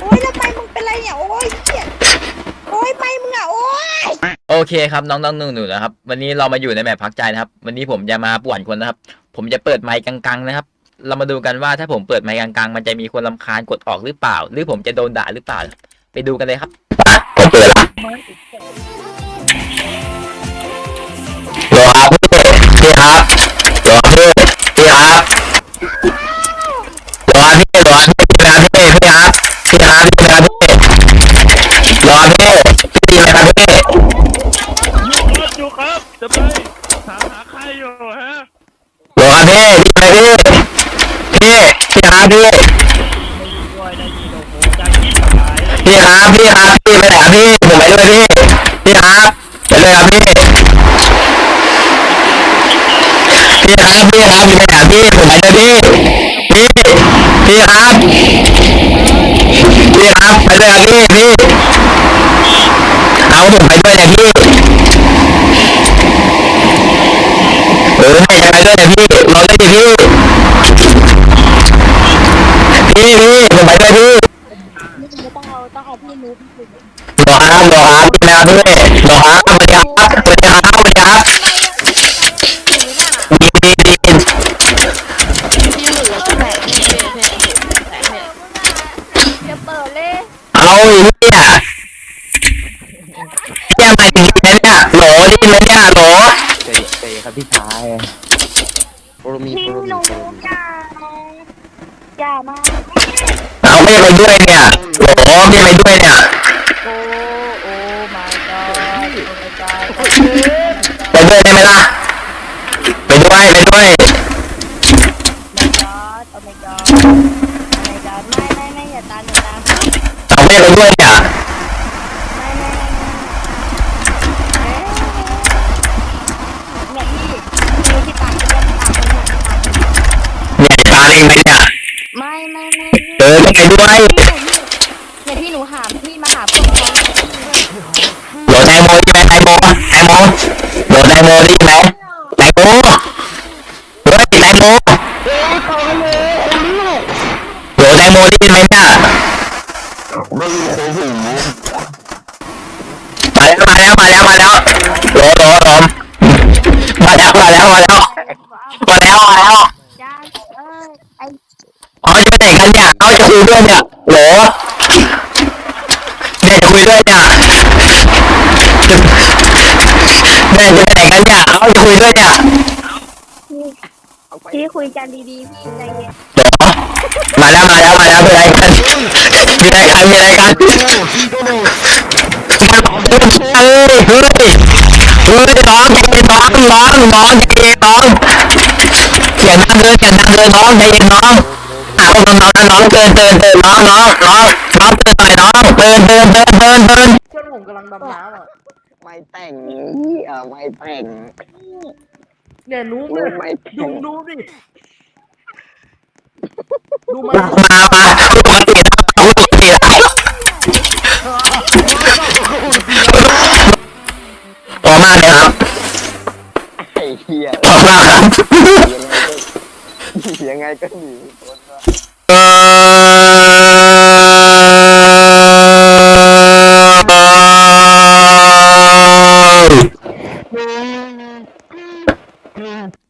โอ้ยแล้วไมค์มึงเป็นไรเนี่ย โอ้ยเหี้ยโอ้ยไมค์มึงอะ โอ้ยโอเคครับน้องๆหนูๆนะครับ วันนี้เรามาอยู่ในแมปพักใจนะครับ วันนี้ผมจะมาป่วนคนนะครับ ผมจะเปิดไมค์กังๆนะครับ เรามาดูกันว่าถ้าผมเปิดไมค์กังๆ มันจะมีคนรำคาญกดออกหรือเปล่า หรือผมจะโดนด่าหรือเปล่า ไปดูกันเลยครับผมเปิดละรอครับพี่ครับรอพี่พี่ครับรอพี่รอพี่นะพี่พี่ครับ พี่ครับพี่นะพี่รอพี่พี่นะพี่อยู่ครับจะไปถามหาใครอยู่ฮะหลวงพี่พี่อะไรพี่พี่พี่ครับพี่ด้วยได้ยินโอ้โหจคิดหายเลยพี่ครับพี่ครับพี่ไปไหนพี่ผมไปด้วยพี่พี่ครับไปเลยครับพี่พี่ครับพี่ครับพี่ไปไหนพี่ผมไปด้วยพี่พี่พี่ครั บพี่ครับไปเลยครับพี่พี่เอาผมไปด้วยนะพี่เออให้ไปด้วยนะพี่รอด้วยดิพี่พี่พี่ผมไปด้วยพี่ต้องเอาต้องเอาพี่นุ๊กพี่รอครับรอครับพี่นะพี่รอครับสวัสดีครับสวัสดีครับสวัสดีครับดีดีดี จะเปิดเลย เอาอีกเนี่ยยังไงถึงเนี่ยเนี่ยโหลนี่เลยเนี่ยโหลเตะเตะครับพี่ชายโปรมีพี่โปรมีนุ๊กโปรมีอย่าอย่ามาเอาพี่ไปด้วยเนี่ยโหลพี่ไปด้วยเนี่ย โอ้โอ้ my god โอ้ my god ไปด้วยได้ไหมล่ะไปด้วยไปด้วย my god โอ้ my god โอ้ my god ไม่ไม่ไม่อย่าตามอย่าตาม ม่ไปด้วยเนี่ยไม่ไม่ไม่เฮ้ยพี่พี่ที่ปากจะเป็นปากคนเนี่ยปากคนเนี่ยเนี่ยตาเองเลยเนี่ยไม่ไม่ไม่เออพี่ไปด้วยเนี่ยพี่หนูหามพี่มาหาผมก่อนโหลแตงโมได้ไหมแตงโมแตงโมโหลแตงโมได้ไหมแตงโมเฮ้ยแตงโม โหแตงโมได้ยินไหมเนี่ย ไม่รู้โอ้โหมาแล้วมาแล้วมาแล้วมาแล้วโหโหโหมาแล้วมาแล้วมาแล้วมาแล้วมาแล้วจ้าเออไออ๋อจะไปไหนกันเนี่ยเอาจะคุยด้วยเนี่ยโหเนี่ยจะคุยด้วยเนี่ยจะเนี่ยจะไปไหนกันเนี่ยเอาจะคุยด้วยเนี่ยพี่คุยกันดีๆพี่ใจเย็นโหมาแล้วมาแล้วมาแล้วเป็นไรกันมีอนมีอะไรกัน เฮ้ยเฮ้ยเฮ้ยน้องใจเย็นน้องน้องน้องเย็นน้องเสียงดังเลยเสียงดังเลยน้องเย็นน้องเอาน้องน้องน้องเตือนเตือนเตือนน้องน้องน้องน้องเตือนน้องเตือนเตือนเตือนเตือนเตือนเพื่อนผมกำลังดำน้ำอะไม่แต่งเหี้ยไม่แต่ง เนี่ยนูบรู้เนี่ยไม่แต่ดูงนูบดิดูมัน มามาทุกคนตีนะทุก ตีนะออกมาเลยครับไอ้เหี้ยออกมาครับยังไงก็หนีคนวะ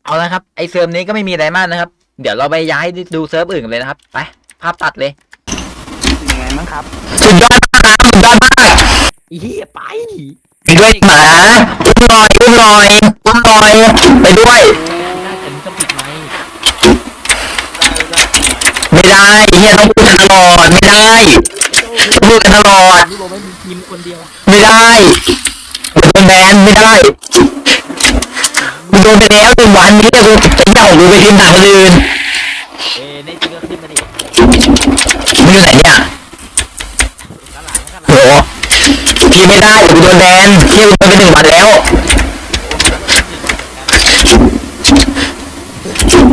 เอาละครับ ไอเซิร์ฟนี้ก็ไม่มีอะไรมากนะครับ เดี๋ยวเราไปย้ายดูเซิร์ฟอื่นเลยนะครับ ไป ภาพตัดเลย ยังไงมั้งครับสุดยอดมากครับสุดยอดมากเหี้ยไปไปด้วยหมาอุ้มหน่อยอุ้มหน่อยอุ้มหน่อยไปด้วย น่าจะมีต้องปิดไหมไม่ได้ไอ้เฮียต้องพูดกันตลอดไม่ได้ต้องพูดกันตลอด นี่บอกไม่มีทีมคนเดียวไม่ได้โดนแบนไม่ได้กูโดนไปแล้วหนึ่งวันนี้กูจะเย่ากูไปทีมด่าคนอื่นเอ้ในจริงก็ขึ้นมาดิ มึงอยู่ไหนเนี่ย ข้างหลังข้างหลัง โหพี่ไม่ได้กูโดนแบนพี่โดนไปหนึ่งวันแล้ว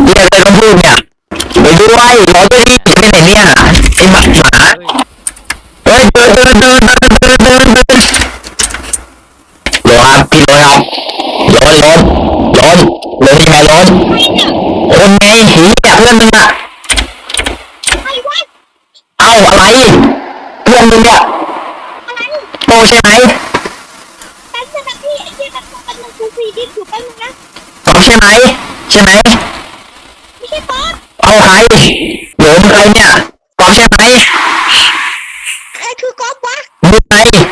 เนี่ยเลยต้องพูดเนี่ยไปด้วยรอด้วยดิไปไหนเนี่ยไอ้หมาเฮ้ยเดินเดินเดินเดินเดินเดินเดินโลครับพี่โหลครับโหลโหลโหลโหลยังไงโหลคนไงหีกับเพื่อนมึงอะไอ้วะไรเพื่อ้าอะ ใช่ไหมแป๊บนึงนพี่ไอ้เหี้ยแป๊นึงป๊บนึงกูฟีดิ้นอยู่แป๊บนึงนะตอบใช่ไหมใช่ไหมไม่ใช่ป๊อปเอาใครหนูใครเนี่ยตอบใช่ไหมใครคือก๊อฟวะมึใไง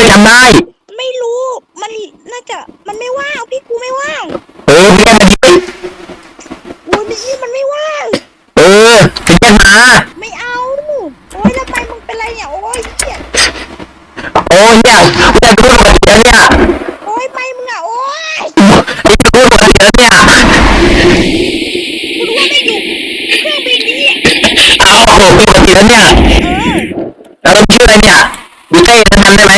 เนี่ยเออจำได้ ไม่รู้ มันน่าจะ มันไม่ว่าง พี่กูไม่ว่างเออมึงเรียกมาดิโอ้ยไม่ใช่มันไม่ว่าง เออถึงจะมาไม่เอาโอ้ยแล้วทำไมมึงเป็นไรเนี่ย โอ้ยเหี้ยโอ้ยเนี่ยกูจะพูดปกติแล้วเนี่ยโอ้ยไม่มึงอะ โอ้ยกูจะพูดปกติแล้วเนี่ยกูรู้ว่าไม่อยู่เครื่องบินนี้เอาปกติแล้วเนี่ยเออแล้วมึงชื่ออะไรเนี่ยดูเต้มันจำได้ไหม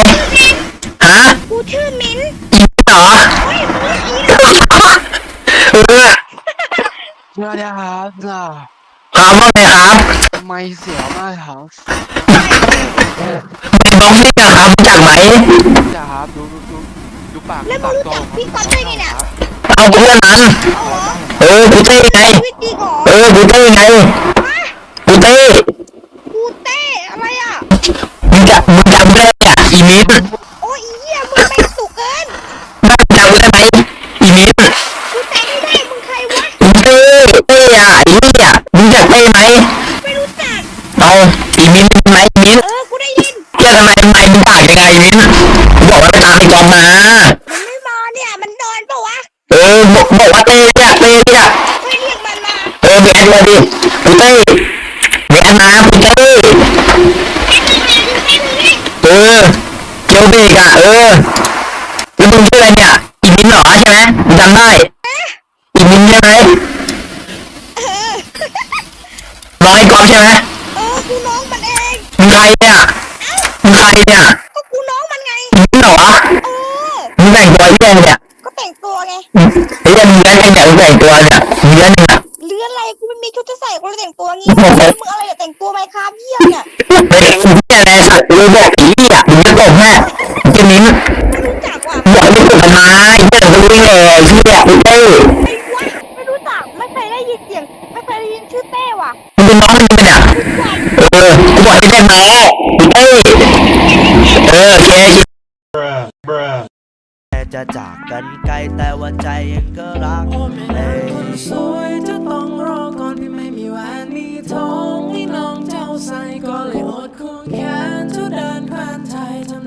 ฮะ กูชื่อมิ้น อีเหรอ โอ้ยมึงอีเหรอ เออ สวัสดีครับล่ะถามว่าไงครับไม่เสียวมากครับน้องนี่จะครับรู้จักไหมจะครับดูดูดูดูปากแล้วมึปางกรู้ตัวจักผมพี่ก๊อฟได้ไงเนี่ยครับเอาเพื่อนมันเอาเหรอเออกูเต้ไงชีวิตจริงเหรอเออกูเต้ไงฮะกูเต้กูเต้อะไรอะมึงจะมึงจำได้เนี่ยอีมิน โอ้ยอีเหี้ยมึงไม่สุกเกิน จำได้ไหมอีมิน กูจำไม่ได้ มึงใครวะ มึงเต้เต้อะไอ้เนี่ยมึงจะเต้ไหม ไม่รู้จัก เอาอีมินเป็นไหมอีมิน เออ กูได้ยิน เชื่อทำไมทำไมมึงต่างยัง ไงอีมินกูบอกว่าไปตามไอ้กองมา มันไม่มาเนี่ย มันนอนปะวะเออบอกบอกว่าเต้เนี่ยเต้เนี่ยค่อยเรียกมันมาเออเบียดมาดิกูเต้เบียดมากูเต้เออเกียวเบรกอะเออแล้วมึงชื่ออะไรเนี่ยอีมินเหรอใช่ไหมมึงจำได้อีมินใช่ไหม เออ น้องไอ้กองใช่ไหม เออ กูน้องมันเอง มึงใครเนี่ยมึงใครเนี่ย ก็กูน้องมันไง อีมิน เหรอเออ มึงแต่งตัวเยี่ยงเนี่ยก็แต่งตัวไง ไอ้เรื่องมึงเลี้ยงกันอย่างแต่งตัวเนี่ยมึงเลี้ยงเนี่ยเรือนอะไรกูไม่มีชุดจะใส่กูเลยแต่งตัวงี้มึงอะไรอย่าแต่งตัวไหมครับเยี่ยเนี่ยไปเองที่อะไรสัตว์เลยบอกอีเนี่ยมึงจะตบแม่มึงจะมิ้นไม่รู้จักว่ะบอกให้ฝึกกันมาไอ้เหี้ยเรารู้แหละที่เนี่ยกูเต้ไอ้วะไม่รู้จักไม่เคยได้ยินเสียงไม่เคยได้ยินชื่อเต้ว่ะมึงเป็นน้องมึงเนี่ยทุกวันเออกูบอกให้เรียกน้องกูเต้เออโอเคแม้ จะจากกันไกลแต่ว่าใจยังก็รักเอง